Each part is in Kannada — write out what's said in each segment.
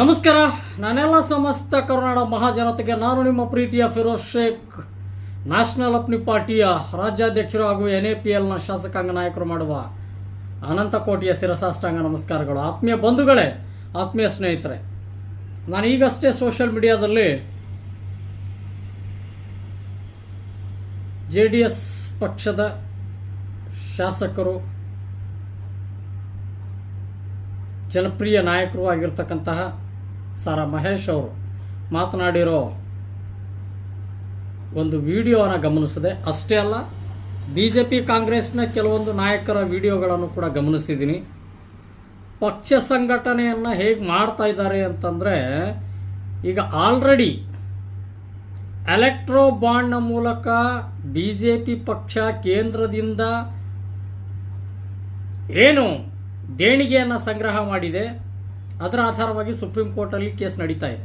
ನಮಸ್ಕಾರ. ನಾನೆಲ್ಲ ಸಮಸ್ತ ಕರ್ನಾಟಕ ಮಹಾಜನತೆಗೆ ನಾನು ನಿಮ್ಮ ಪ್ರೀತಿಯ ಫಿರೋಜ್ ಶೇಖ್. ನ್ಯಾಷನಲ್ ಅಪ್ನಿ ಪಾರ್ಟಿಯ ರಾಜ್ಯಾಧ್ಯಕ್ಷರು ಹಾಗೂ ಎನ್ ಎ ಪಿ ಎಲ್ನ ಶಾಸಕಾಂಗ ನಾಯಕರು ಮಾಡುವ ಅನಂತ ಕೋಟಿಯ ಶಿರಸಾಷ್ಟಾಂಗ ನಮಸ್ಕಾರಗಳು. ಆತ್ಮೀಯ ಬಂಧುಗಳೇ, ಆತ್ಮೀಯ ಸ್ನೇಹಿತರೆ, ನಾನು ಈಗಷ್ಟೇ ಸೋಷಿಯಲ್ ಮೀಡಿಯಾದಲ್ಲಿ ಜೆ ಡಿ ಎಸ್ ಪಕ್ಷದ ಶಾಸಕರು, ಜನಪ್ರಿಯ ನಾಯಕರು ಆಗಿರ್ತಕ್ಕಂತಹ ಸಾರಾ ಮಹೇಶ್ ಅವರು ಮಾತನಾಡಿರೋ ಒಂದು ವಿಡಿಯೋನ ಗಮನಿಸಿದೆ. ಅಷ್ಟೇ ಅಲ್ಲ ಬಿ ಜೆ ಪಿ ಕಾಂಗ್ರೆಸ್ನ ಕೆಲವೊಂದು ನಾಯಕರ ವಿಡಿಯೋಗಳನ್ನು ಕೂಡ ಗಮನಿಸಿದ್ದೀನಿ. ಪಕ್ಷ ಸಂಘಟನೆಯನ್ನು ಹೇಗೆ ಮಾಡ್ತಾ ಇದ್ದಾರೆ ಅಂತಂದರೆ, ಈಗ ಆಲ್ರೆಡಿ ಎಲೆಕ್ಟ್ರೋ ಬಾಂಡ್ನ ಮೂಲಕ ಬಿ ಜೆ ಪಿ ಪಕ್ಷ ಕೇಂದ್ರದಿಂದ ಏನು ದೇಣಿಗೆಯನ್ನು ಸಂಗ್ರಹ ಮಾಡಿದೆ. ಅದರ ಆಧಾರವಾಗಿ ಸುಪ್ರೀಂ ಕೋರ್ಟಲ್ಲಿ ಕೇಸ್ ನಡೀತಾ ಇದೆ.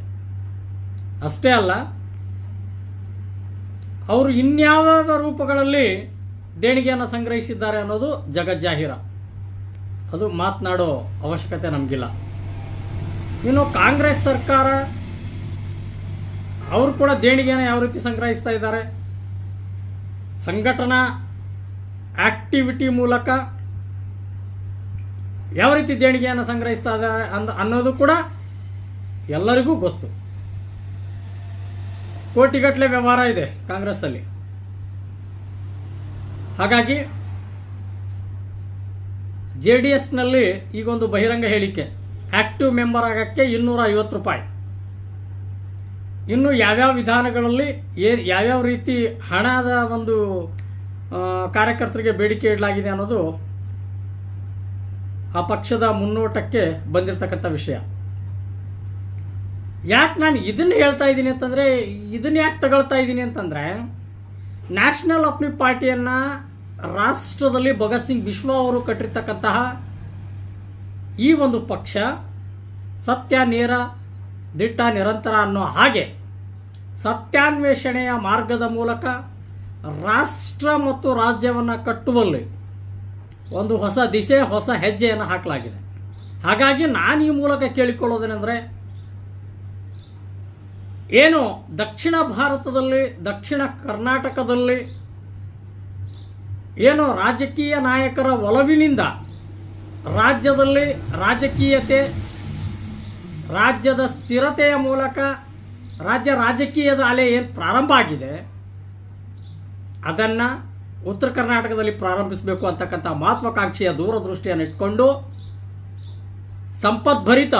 ಅಷ್ಟೇ ಅಲ್ಲ, ಅವರು ಇನ್ಯಾವ ರೂಪಗಳಲ್ಲಿ ದೇಣಿಗೆಯನ್ನು ಸಂಗ್ರಹಿಸಿದ್ದಾರೆ ಅನ್ನೋದು ಜಗಜ್ಜಾಹೀರ. ಅದು ಮಾತನಾಡೋ ಅವಶ್ಯಕತೆ ನಮಗಿಲ್ಲ. ಇನ್ನು ಕಾಂಗ್ರೆಸ್ ಸರ್ಕಾರ, ಅವರು ಕೂಡ ದೇಣಿಗೆಯನ್ನು ಯಾವ ರೀತಿ ಸಂಗ್ರಹಿಸ್ತಾ ಇದ್ದಾರೆ? ಸಂಘಟನಾ ಆಕ್ಟಿವಿಟಿ ಮೂಲಕ ಯಾವ ರೀತಿ ದೇಣಿಗೆಯನ್ನು ಸಂಗ್ರಹಿಸ್ತಾ ಇದೆ ಅಂದ ಅನ್ನೋದು ಕೂಡ ಎಲ್ಲರಿಗೂ ಗೊತ್ತು. ಕೋಟಿಗಟ್ಟಲೆ ವ್ಯವಹಾರ ಇದೆ ಕಾಂಗ್ರೆಸ್ಸಲ್ಲಿ. ಹಾಗಾಗಿ ಜೆ ಡಿ ಎಸ್ನಲ್ಲಿ ಈಗೊಂದು ಬಹಿರಂಗ ಹೇಳಿಕೆ. ಆಕ್ಟಿವ್ ಮೆಂಬರ್ ಆಗೋಕ್ಕೆ ಇನ್ನೂರ ಐವತ್ತು ರೂಪಾಯಿ. ಇನ್ನು ಯಾವ್ಯಾವ ವಿಧಾನಗಳಲ್ಲಿ ಏ ಯಾವ್ಯಾವ ರೀತಿ ಹಣದ ಒಂದು ಕಾರ್ಯಕರ್ತರಿಗೆ ಬೇಡಿಕೆ ಇಡಲಾಗಿದೆ ಅನ್ನೋದು ಆ ಪಕ್ಷದ ಮುನ್ನೋಟಕ್ಕೆ ಬಂದಿರತಕ್ಕಂಥ ವಿಷಯ. ಯಾಕೆ ನಾನು ಇದನ್ನು ಹೇಳ್ತಾ ಇದ್ದೀನಿ ಅಂತಂದರೆ, ಇದನ್ನು ಯಾಕೆ ತಗೊಳ್ತಾ ಇದ್ದೀನಿ ಅಂತಂದರೆ ನ್ಯಾಷನಲ್ ಅಪ್ನಿ ಪಾರ್ಟಿಯನ್ನು ರಾಷ್ಟ್ರದಲ್ಲಿ ಭಗತ್ ಸಿಂಗ್ ವಿಶ್ವ ಅವರು ಕಟ್ಟಿರ್ತಕ್ಕಂತಹ ಈ ಒಂದು ಪಕ್ಷ ಸತ್ಯ, ನೇರ, ದಿಟ್ಟ, ನಿರಂತರ ಅನ್ನೋ ಹಾಗೆ ಸತ್ಯಾನ್ವೇಷಣೆಯ ಮಾರ್ಗದ ಮೂಲಕ ರಾಷ್ಟ್ರ ಮತ್ತು ರಾಜ್ಯವನ್ನು ಕಟ್ಟುವಲ್ಲಿ ಒಂದು ಹೊಸ ದಿಶೆ ಹೊಸ ಹೆಜ್ಜೆಯನ್ನು ಹಾಕಲಾಗಿದೆ. ಹಾಗಾಗಿ ನಾನು ಈ ಮೂಲಕ ಕೇಳಿಕೊಳ್ಳೋದೇನೆಂದರೆ, ಏನು ದಕ್ಷಿಣ ಭಾರತದಲ್ಲಿ, ದಕ್ಷಿಣ ಕರ್ನಾಟಕದಲ್ಲಿ ಏನು ರಾಜಕೀಯ ನಾಯಕರ ಒಲವಿನಿಂದ ರಾಜ್ಯದಲ್ಲಿ ರಾಜಕೀಯತೆ, ರಾಜ್ಯದ ಸ್ಥಿರತೆಯ ಮೂಲಕ ರಾಜ್ಯ ರಾಜಕೀಯದ ಅಲೆ ಏನು ಪ್ರಾರಂಭ ಆಗಿದೆ, ಅದನ್ನು ಉತ್ತರ ಕರ್ನಾಟಕದಲ್ಲಿ ಪ್ರಾರಂಭಿಸಬೇಕು ಅಂತಕ್ಕಂಥ ಮಹತ್ವಾಕಾಂಕ್ಷೆಯ ದೂರದೃಷ್ಟಿಯನ್ನು ಇಟ್ಕೊಂಡು ಸಂಪದ್ಭರಿತ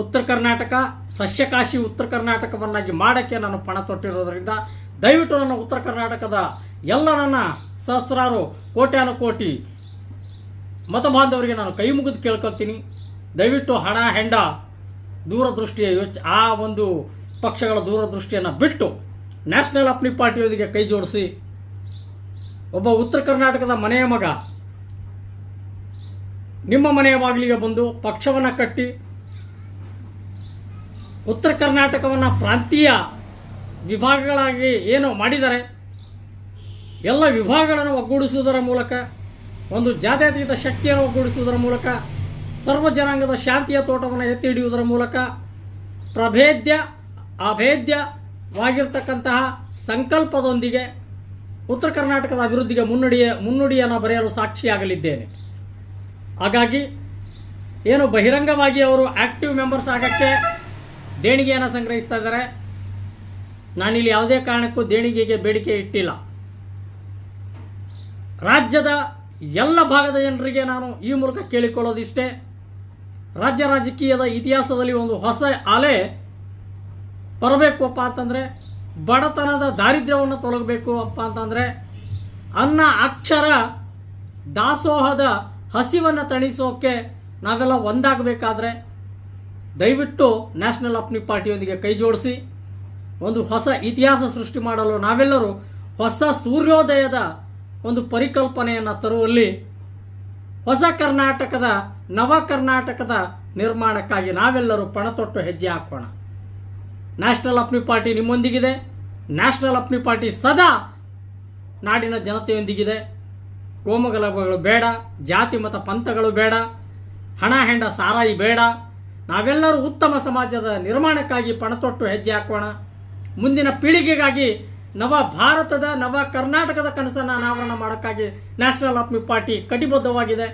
ಉತ್ತರ ಕರ್ನಾಟಕ, ಸಸ್ಯಕಾಶಿ ಉತ್ತರ ಕರ್ನಾಟಕವನ್ನಾಗಿ ಮಾಡೋಕ್ಕೆ ನಾನು ಪಣ ತೊಟ್ಟಿರೋದರಿಂದ ದಯವಿಟ್ಟು ನನ್ನ ಉತ್ತರ ಕರ್ನಾಟಕದ ಎಲ್ಲ ನನ್ನ ಸಹಸ್ರಾರು ಕೋಟ್ಯಾನು ಕೋಟಿ ಮತ ಬಾಂಧವರಿಗೆ ನಾನು ಕೈ ಮುಗಿದು ಕೇಳ್ಕೊಳ್ತೀನಿ. ದಯವಿಟ್ಟು ಹಣ, ಹೆಂಡ, ದೂರದೃಷ್ಟಿಯ ಯೋಚ, ಆ ಒಂದು ಪಕ್ಷಗಳ ದೂರದೃಷ್ಟಿಯನ್ನು ಬಿಟ್ಟು ನ್ಯಾಷನಲ್ ಅಪ್ನಿ ಪಾರ್ಟಿಯೊಂದಿಗೆ ಕೈ ಜೋಡಿಸಿ. ಒಬ್ಬ ಉತ್ತರ ಕರ್ನಾಟಕದ ಮನೆಯ ಮಗ. ನಿಮ್ಮ ಮನೆಯ ಬಾಗಿಲಿಗೆ ಬಂದು ಪಕ್ಷವನ್ನು ಕಟ್ಟಿ, ಉತ್ತರ ಕರ್ನಾಟಕವನ್ನು ಪ್ರಾಂತೀಯ ವಿಭಾಗಗಳಾಗಿ ಏನು ಮಾಡಿದ್ದಾರೆ ಎಲ್ಲ ವಿಭಾಗಗಳನ್ನು ಒಗ್ಗೂಡಿಸುವುದರ ಮೂಲಕ, ಒಂದು ಜಾತ್ಯತೀತ ಶಕ್ತಿಯನ್ನು ಒಗ್ಗೂಡಿಸುವುದರ ಮೂಲಕ, ಸರ್ವ ಜನಾಂಗದ ಶಾಂತಿಯ ತೋಟವನ್ನು ಎತ್ತಿ ಹಿಡಿಯುವುದರ ಮೂಲಕ, ಪ್ರಭೇದ್ಯ, ಅಭೇದ್ಯವಾಗಿರ್ತಕ್ಕಂತಹ ಸಂಕಲ್ಪದೊಂದಿಗೆ ಉತ್ತರ ಕರ್ನಾಟಕದ ಅಭಿವೃದ್ಧಿಗೆ ಮುನ್ನಡಿಯ ಮುನ್ನುಡಿಯನ್ನು ಬರೆಯಲು ಸಾಕ್ಷಿಯಾಗಲಿದ್ದೇನೆ ಹಾಗಾಗಿ ಏನು ಬಹಿರಂಗವಾಗಿ ಅವರು ಆಕ್ಟಿವ್ ಮೆಂಬರ್ಸ್ ಆಗೋಕ್ಕೆ ದೇಣಿಗೆಯನ್ನು ಸಂಗ್ರಹಿಸ್ತಾ ಇದ್ದಾರೆ. ನಾನಿಲ್ಲಿ ಯಾವುದೇ ಕಾರಣಕ್ಕೂ ದೇಣಿಗೆಗೆ ಬೇಡಿಕೆ ಇಟ್ಟಿಲ್ಲ. ರಾಜ್ಯದ ಎಲ್ಲ ಭಾಗದ ಜನರಿಗೆ ನಾನು ಈ ಮೂಲಕ ಕೇಳಿಕೊಳ್ಳೋದಿಷ್ಟೇ. ರಾಜ್ಯ ರಾಜಕೀಯದ ಇತಿಹಾಸದಲ್ಲಿ ಒಂದು ಹೊಸ ಅಲೆ ಬರಬೇಕಪ್ಪ ಅಂತಂದರೆ ಬಡತನದ ದಾರಿದ್ರ್ಯವನ್ನು ತೊಲಗಬೇಕು ಅಪ್ಪ ಅಂತಂದರೆ ಅನ್ನ ಅಕ್ಷರ ದಾಸೋಹದ ಹಸಿವನ್ನು ತಣಿಸೋಕೆ ನಾವೆಲ್ಲ ಒಂದಾಗಬೇಕಾದ್ರೆ ದಯವಿಟ್ಟು ನ್ಯಾಷನಲ್ ಅಪ್ನಿ ಪಾರ್ಟಿಯೊಂದಿಗೆ ಕೈ ಜೋಡಿಸಿ, ಒಂದು ಹೊಸ ಇತಿಹಾಸ ಸೃಷ್ಟಿ ಮಾಡಲು ನಾವೆಲ್ಲರೂ ಹೊಸ ಸೂರ್ಯೋದಯದ ಒಂದು ಪರಿಕಲ್ಪನೆಯನ್ನು ತರುವಲ್ಲಿ ಹೊಸ ಕರ್ನಾಟಕದ ನವ ಕರ್ನಾಟಕದ ನಿರ್ಮಾಣಕ್ಕಾಗಿ ನಾವೆಲ್ಲರೂ ಪಣತೊಟ್ಟು ಹೆಜ್ಜೆ ಹಾಕೋಣ. ನ್ಯಾಷನಲ್ ಅಪ್ನಿ ಪಾರ್ಟಿ ನಿಮ್ಮೊಂದಿಗಿದೆ. ನ್ಯಾಷನಲ್ ಅಪ್ನಿ ಪಾರ್ಟಿ ಸದಾ ನಾಡಿನ ಜನತೆಯೊಂದಿಗಿದೆ. ಕೋಮಗಲಭಗಳು ಬೇಡ, ಜಾತಿ ಮತ ಪಂಥಗಳು ಬೇಡ, ಹಣ ಹೆಂಡ ಸಾರಾಯಿ ಬೇಡ. ನಾವೆಲ್ಲರೂ ಉತ್ತಮ ಸಮಾಜದ ನಿರ್ಮಾಣಕ್ಕಾಗಿ ಪಣತೊಟ್ಟು ಹೆಜ್ಜೆ ಹಾಕೋಣ. ಮುಂದಿನ ಪೀಳಿಗೆಗಾಗಿ ನವ ಭಾರತದ, ನವ ಕರ್ನಾಟಕದ ಕನಸನ್ನು ಅನಾವರಣ ಮಾಡೋಕ್ಕಾಗಿ ನ್ಯಾಷನಲ್ ಅಪ್ಮಿ ಪಾರ್ಟಿ ಕಟಿಬದ್ಧವಾಗಿದೆ.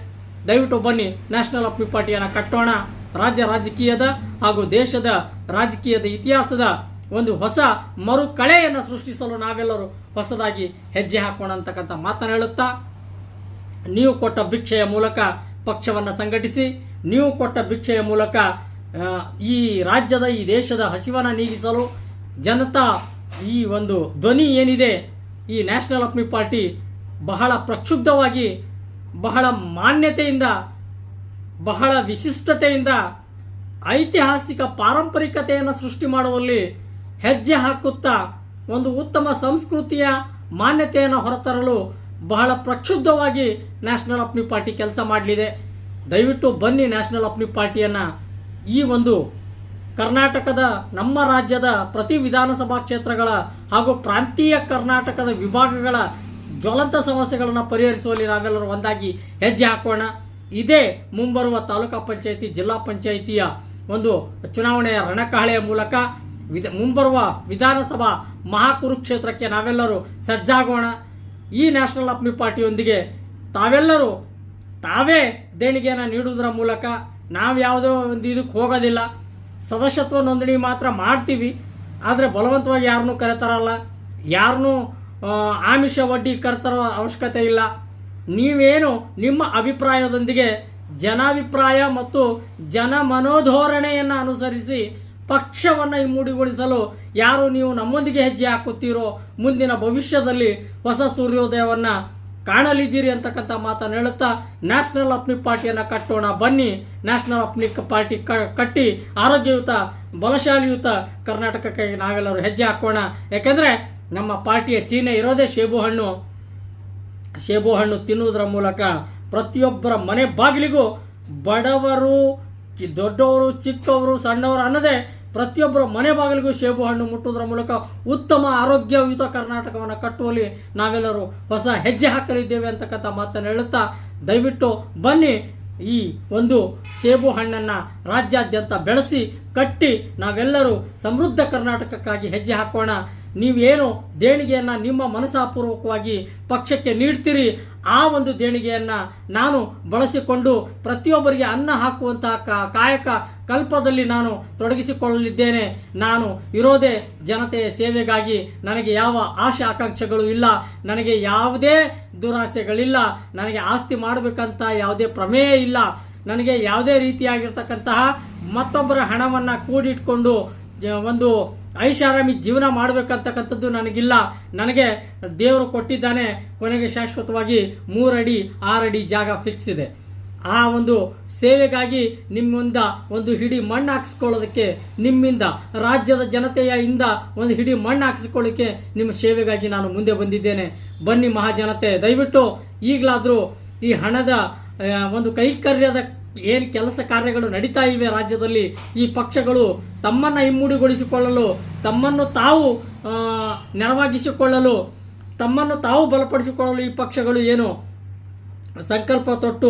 ದಯವಿಟ್ಟು ಬನ್ನಿ, ನ್ಯಾಷನಲ್ ಅಪ್ನಿ ಪಾರ್ಟಿಯನ್ನು ಕಟ್ಟೋಣ. ರಾಜ್ಯ ರಾಜಕೀಯದ ಹಾಗೂ ದೇಶದ ರಾಜಕೀಯದ ಇತಿಹಾಸದ ಒಂದು ಹೊಸ ಮರುಕಳೆಯನ್ನು ಸೃಷ್ಟಿಸಲು ನಾವೆಲ್ಲರೂ ಹೊಸದಾಗಿ ಹೆಜ್ಜೆ ಹಾಕೋಣ ಅಂತಕ್ಕಂಥ ಮಾತನ್ನು ಹೇಳುತ್ತಾ, ನೀವು ಕೊಟ್ಟ ಭಿಕ್ಷೆಯ ಮೂಲಕ ಪಕ್ಷವನ್ನು ಸಂಘಟಿಸಿ, ನೀವು ಕೊಟ್ಟ ಭಿಕ್ಷೆಯ ಮೂಲಕ ಈ ರಾಜ್ಯದ, ಈ ದೇಶದ ಹಸಿವನ್ನು ನೀಗಿಸಲು ಜನತಾ ಈ ಒಂದು ಧ್ವನಿ ಏನಿದೆ, ಈ ನ್ಯಾಷನಲ್ ಅಪ್ಮಿ ಪಾರ್ಟಿ ಬಹಳ ಪ್ರಕ್ಷುಬ್ಧವಾಗಿ, ಬಹಳ ಮಾನ್ಯತೆಯಿಂದ, ಬಹಳ ವಿಶಿಷ್ಟತೆಯಿಂದ ಐತಿಹಾಸಿಕ ಪಾರಂಪರಿಕತೆಯನ್ನು ಸೃಷ್ಟಿ ಮಾಡುವಲ್ಲಿ ಹೆಜ್ಜೆ ಹಾಕುತ್ತಾ ಒಂದು ಉತ್ತಮ ಸಂಸ್ಕೃತಿಯ ಮಾನ್ಯತೆಯನ್ನು ಹೊರತರಲು ಬಹಳ ಪ್ರಕ್ಷುಬ್ಧವಾಗಿ ನ್ಯಾಷನಲ್ ಅಪ್ನಿ ಪಾರ್ಟಿ ಕೆಲಸ ಮಾಡಲಿದೆ. ದಯವಿಟ್ಟು ಬನ್ನಿ ನ್ಯಾಷನಲ್ ಅಪ್ನಿ ಪಾರ್ಟಿಯನ್ನು. ಈ ಒಂದು ಕರ್ನಾಟಕದ ನಮ್ಮ ರಾಜ್ಯದ ಪ್ರತಿ ವಿಧಾನಸಭಾ ಕ್ಷೇತ್ರಗಳ ಹಾಗೂ ಪ್ರಾಂತೀಯ ಕರ್ನಾಟಕದ ವಿಭಾಗಗಳ ಜ್ವಲಂತ ಸಮಸ್ಯೆಗಳನ್ನು ಪರಿಹರಿಸುವಲ್ಲಿ ನಾವೆಲ್ಲರೂ ಒಂದಾಗಿ ಹೆಜ್ಜೆ ಹಾಕೋಣ. ಇದೇ ಮುಂಬರುವ ತಾಲೂಕಾ ಪಂಚಾಯಿತಿ, ಜಿಲ್ಲಾ ಪಂಚಾಯಿತಿಯ ಒಂದು ಚುನಾವಣೆಯ ರಣಕಹಳೆಯ ಮೂಲಕ ವಿಧ ಮುಂಬರುವ ವಿಧಾನಸಭಾ ಮಹಾಕುರುಕ್ಷೇತ್ರಕ್ಕೆ ನಾವೆಲ್ಲರೂ ಸಜ್ಜಾಗೋಣ. ಈ ನ್ಯಾಷನಲ್ ಅಪ್ಲಿ ಪಾರ್ಟಿಯೊಂದಿಗೆ ತಾವೆಲ್ಲರೂ ತಾವೇ ದೇಣಿಗೆಯನ್ನು ನೀಡುವುದರ ಮೂಲಕ ನಾವು ಯಾವುದೋ ಒಂದು ಇದಕ್ಕೆ ಹೋಗೋದಿಲ್ಲ. ಸದಸ್ಯತ್ವ ನೋಂದಣಿ ಮಾತ್ರ ಮಾಡ್ತೀವಿ. ಆದರೆ ಬಲವಂತವಾಗಿ ಯಾರನ್ನೂ ಕರೆತಾರಲ್ಲ. ಯಾರನ್ನೂ ಆಮಿಷ ಒಡ್ಡಿ ಕರೆತರೋ ಅವಶ್ಯಕತೆ ಇಲ್ಲ. ನೀವೇನು ನಿಮ್ಮ ಅಭಿಪ್ರಾಯದೊಂದಿಗೆ ಜನಾಭಿಪ್ರಾಯ ಮತ್ತು ಜನ ಮನೋಧೋರಣೆಯನ್ನು ಅನುಸರಿಸಿ ಪಕ್ಷವನ್ನು ಇಮ್ಮುಡಿಗೊಳಿಸಲು ಯಾರು ನೀವು ನಮ್ಮೊಂದಿಗೆ ಹೆಜ್ಜೆ ಹಾಕುತ್ತೀರೋ, ಮುಂದಿನ ಭವಿಷ್ಯದಲ್ಲಿ ಹೊಸ ಸೂರ್ಯೋದಯವನ್ನು ಕಾಣಲಿದ್ದೀರಿ ಅಂತಕ್ಕಂಥ ಮಾತನ್ನು ಹೇಳುತ್ತಾ ನ್ಯಾಷನಲ್ ಅಪ್ನಿಕ್ ಪಾರ್ಟಿಯನ್ನು ಕಟ್ಟೋಣ, ಬನ್ನಿ. ನ್ಯಾಷನಲ್ ಅಪ್ನಿಕ್ ಪಾರ್ಟಿ ಕಟ್ಟಿ ಆರೋಗ್ಯಯುತ, ಬಲಶಾಲಿಯುತ ಕರ್ನಾಟಕಕ್ಕೆ ನಾವೆಲ್ಲರೂ ಹೆಜ್ಜೆ ಹಾಕೋಣ. ಯಾಕೆಂದರೆ ನಮ್ಮ ಪಾರ್ಟಿಯ ಚೀನೆ ಇರೋದೇ ಸೇಬು ಹಣ್ಣು. ಸೇಬು ಹಣ್ಣು ತಿನ್ನುವುದರ ಮೂಲಕ ಪ್ರತಿಯೊಬ್ಬರ ಮನೆ ಬಾಗಿಲಿಗೂ ಬಡವರು, ದೊಡ್ಡವರು, ಚಿಕ್ಕವರು, ಸಣ್ಣವರು ಅನ್ನದೇ ಪ್ರತಿಯೊಬ್ಬರ ಮನೆ ಬಾಗಿಲಿಗೂ ಸೇಬು ಹಣ್ಣು ಮುಟ್ಟುವುದರ ಮೂಲಕ ಉತ್ತಮ ಆರೋಗ್ಯಯುತ ಕರ್ನಾಟಕವನ್ನು ಕಟ್ಟುವಲ್ಲಿ ನಾವೆಲ್ಲರೂ ಹೊಸ ಹೆಜ್ಜೆ ಹಾಕಲಿದ್ದೇವೆ ಅಂತಕ್ಕಂಥ ಮಾತನ್ನು ಹೇಳುತ್ತಾ, ದಯವಿಟ್ಟು ಬನ್ನಿ ಈ ಒಂದು ಸೇಬು ಹಣ್ಣನ್ನು ರಾಜ್ಯಾದ್ಯಂತ ಬೆಳೆಸಿ, ಕಟ್ಟಿ ನಾವೆಲ್ಲರೂ ಸಮೃದ್ಧ ಕರ್ನಾಟಕಕ್ಕಾಗಿ ಹೆಜ್ಜೆ ಹಾಕೋಣ. ನೀವೇನು ದೇಣಿಗೆಯನ್ನು ನಿಮ್ಮ ಮನಸಾಪೂರ್ವಕವಾಗಿ ಪಕ್ಷಕ್ಕೆ ನೀಡ್ತೀರಿ ಆ ಒಂದು ದೇಣಿಗೆಯನ್ನು ನಾನು ಬಳಸಿಕೊಂಡು ಪ್ರತಿಯೊಬ್ಬರಿಗೆ ಅನ್ನ ಹಾಕುವಂತಹ ಕಾಯಕ ಕಲ್ಪದಲ್ಲಿ ನಾನು ತೊಡಗಿಸಿಕೊಳ್ಳಲಿದ್ದೇನೆ. ನಾನು ಇರೋದೇ ಜನತೆಯ ಸೇವೆಗಾಗಿ ನನಗೆ ಯಾವ ಆಶೆ ಆಕಾಂಕ್ಷೆಗಳು ಇಲ್ಲ. ನನಗೆ ಯಾವುದೇ ದುರಾಸೆಗಳಿಲ್ಲ. ನನಗೆ ಆಸ್ತಿ ಮಾಡಬೇಕಂತ ಯಾವುದೇ ಪ್ರಮೇಯ ಇಲ್ಲ. ನನಗೆ ಯಾವುದೇ ರೀತಿಯಾಗಿರ್ತಕ್ಕಂತಹ ಮತ್ತೊಬ್ಬರ ಹಣವನ್ನು ಕೂಡಿಟ್ಕೊಂಡು ಒಂದು ಐಷಾರಾಮಿ ಜೀವನ ಮಾಡಬೇಕಂತಕ್ಕಂಥದ್ದು ನನಗಿಲ್ಲ. ನನಗೆ ದೇವರು ಕೊಟ್ಟಿದ್ದಾನೆ, ಕೊನೆಗೆ ಶಾಶ್ವತವಾಗಿ ಮೂರಡಿ, ಆರಡಿ ಜಾಗ ಫಿಕ್ಸ್ ಇದೆ. ಆ ಒಂದು ಸೇವೆಗಾಗಿ ನಿಮ್ಮಿಂದ ಒಂದು ಹಿಡಿ ಮಣ್ಣು ಹಾಕಿಸ್ಕೊಳ್ಳೋದಕ್ಕೆ, ನಿಮ್ಮಿಂದ, ರಾಜ್ಯದ ಜನತೆಯ ಇಂದ ಒಂದು ಹಿಡಿ ಮಣ್ಣು ಹಾಕಿಸ್ಕೊಳ್ಳೋಕ್ಕೆ ನಿಮ್ಮ ಸೇವೆಗಾಗಿ ನಾನು ಮುಂದೆ ಬಂದಿದ್ದೇನೆ. ಬನ್ನಿ ಮಹಾಜನತೆ, ದಯವಿಟ್ಟು ಈಗಲಾದರೂ ಈ ಹಣದ ಒಂದು ಕೈಕರ್ಯದ ಏನು ಕೆಲಸ ಕಾರ್ಯಗಳು ನಡೀತಾ ಇವೆ ರಾಜ್ಯದಲ್ಲಿ, ಈ ಪಕ್ಷಗಳು ತಮ್ಮನ್ನು ಇಮ್ಮುಡಿಗೊಳಿಸಿಕೊಳ್ಳಲು ತಮ್ಮನ್ನು ತಾವು ನೆರವಾಗಿಸಿಕೊಳ್ಳಲು, ತಮ್ಮನ್ನು ತಾವು ಬಲಪಡಿಸಿಕೊಳ್ಳಲು ಈ ಪಕ್ಷಗಳು ಏನು ಸಂಕಲ್ಪ ತೊಟ್ಟು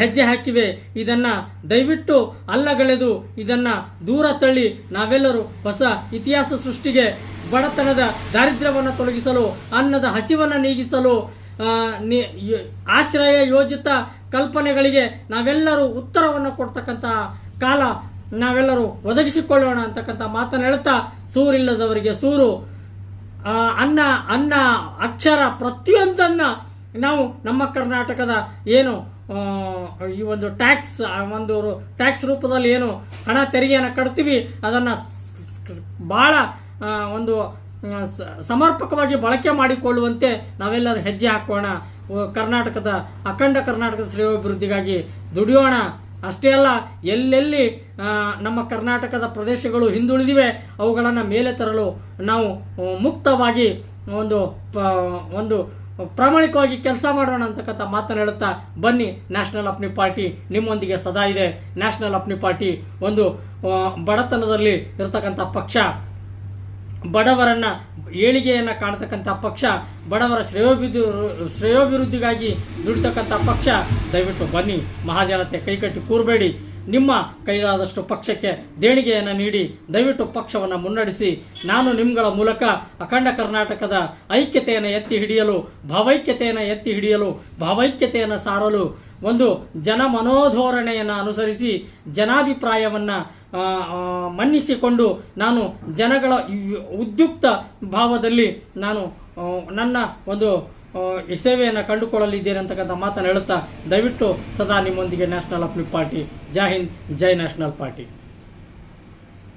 ಹೆಜ್ಜೆ ಹಾಕಿವೆ, ಇದನ್ನು ದಯವಿಟ್ಟು ಅಲ್ಲಗಳೆದು ಇದನ್ನು ದೂರ ತಳ್ಳಿ ನಾವೆಲ್ಲರೂ ಹೊಸ ಇತಿಹಾಸ ಸೃಷ್ಟಿಗೆ ಬಡತನದ ದಾರಿದ್ರ್ಯವನ್ನು ತೊಲಗಿಸಲು, ಅನ್ನದ ಹಸಿವನ್ನು ನೀಗಿಸಲು ಆಶ್ರಯ ಯೋಜಿತ ಕಲ್ಪನೆಗಳಿಗೆ ನಾವೆಲ್ಲರೂ ಉತ್ತರವನ್ನು ಕೊಡ್ತಕ್ಕಂಥ ಕಾಲ ನಾವೆಲ್ಲರೂ ಒದಗಿಸಿಕೊಳ್ಳೋಣ ಅಂತಕ್ಕಂಥ ಮಾತನ್ನು ಹೇಳ್ತಾ ಸೂರಿಲ್ಲದವರಿಗೆ ಸೂರು. ಅನ್ನ ಅನ್ನ, ಅಕ್ಷರ ಪ್ರತಿಯೊಂದನ್ನು ನಾವು ನಮ್ಮ ಕರ್ನಾಟಕದ ಏನು ಈ ಒಂದು ಟ್ಯಾಕ್ಸ್ ಒಂದು ಟ್ಯಾಕ್ಸ್ ರೂಪದಲ್ಲಿ ಏನು ಹಣ ತೆರಿಗೆಯನ್ನು ಕಟ್ತೀವಿ, ಅದನ್ನು ಭಾಳ ಒಂದು ಸಮರ್ಪಕವಾಗಿ ಬಳಕೆ ಮಾಡಿಕೊಳ್ಳುವಂತೆ ನಾವೆಲ್ಲರೂ ಹೆಜ್ಜೆ ಹಾಕೋಣ. ಕರ್ನಾಟಕದ ಅಖಂಡ ಕರ್ನಾಟಕದ ಶ್ರೇಯೋಭಿವೃದ್ಧಿಗಾಗಿ ದುಡಿಯೋಣ. ಅಷ್ಟೇ ಅಲ್ಲ, ಎಲ್ಲೆಲ್ಲಿ ನಮ್ಮ ಕರ್ನಾಟಕದ ಪ್ರದೇಶಗಳು ಹಿಂದುಳಿದಿವೆ, ಅವುಗಳನ್ನು ಮೇಲೆ ತರಲು ನಾವು ಮುಕ್ತವಾಗಿ ಒಂದು, ಪ- ಒಂದು ಪ್ರಾಮಾಣಿಕವಾಗಿ ಕೆಲಸ ಮಾಡೋಣ ಅಂತಕ್ಕಂಥ ಮಾತನ್ನು ಹೇಳುತ್ತಾ ಬನ್ನಿ. ನ್ಯಾಷನಲ್ ಅಪ್ನಿ ಪಾರ್ಟಿ ನಿಮ್ಮೊಂದಿಗೆ ಸದಾ ಇದೆ. ನ್ಯಾಷನಲ್ ಅಪ್ನಿ ಪಾರ್ಟಿ ಒಂದು ಬಡತನದಲ್ಲಿ ಇರತಕ್ಕಂಥ ಪಕ್ಷ. ಬಡವರನ್ನ ಏಳಿಗೆಯನ್ನು ಕಾಣ್ತಕ್ಕಂಥ ಪಕ್ಷ, ಬಡವರ ಶ್ರೇಯೋಭಿವೃದ್ಧಿ ಶ್ರೇಯೋಭಿವೃದ್ಧಿಗಾಗಿ ದುಡಿತಕ್ಕಂಥ ಪಕ್ಷ, ದಯವಿಟ್ಟು ಬನ್ನಿ. ಮಹಾಜನತೆ ಕೈಕಟ್ಟಿ ಕೂರಬೇಡಿ. ನಿಮ್ಮ ಕೈಲಾದಷ್ಟು ಪಕ್ಷಕ್ಕೆ ದೇಣಿಗೆಯನ್ನು ನೀಡಿ, ದಯವಿಟ್ಟು ಪಕ್ಷವನ್ನು ಮುನ್ನಡೆಸಿ. ನಾನು ನಿಮ್ಮಗಳ ಮೂಲಕ ಅಖಂಡ ಕರ್ನಾಟಕದ ಐಕ್ಯತೆಯನ್ನು ಎತ್ತಿ ಹಿಡಿಯಲು, ಭಾವೈಕ್ಯತೆಯನ್ನು ಎತ್ತಿ ಹಿಡಿಯಲು, ಭಾವೈಕ್ಯತೆಯನ್ನು ಸಾರಲು ಒಂದು ಜನ ಮನೋಧೋರಣೆಯನ್ನು ಅನುಸರಿಸಿ, ಜನಾಭಿಪ್ರಾಯವನ್ನು ಮನ್ನಿಸಿಕೊಂಡು ನಾನು ಜನಗಳ ಉದ್ಯುಕ್ತ ಭಾವದಲ್ಲಿ ನಾನು ನನ್ನ ಒಂದು ಸೇವೆಯನ್ನು ಕಂಡುಕೊಳ್ಳಲಿದ್ದೇನೆ ಅಂತಕ್ಕಂಥ ಮಾತನ್ನು ಹೇಳುತ್ತಾ ದಯವಿಟ್ಟು ಸದಾ ನಿಮ್ಮೊಂದಿಗೆ ನ್ಯಾಷನಲ್ ಅಪ್ಲಿ ಪಾರ್ಟಿ ಜೈ ಹಿಂದ್ ಜೈ ನ್ಯಾಷನಲ್ ಪಾರ್ಟಿ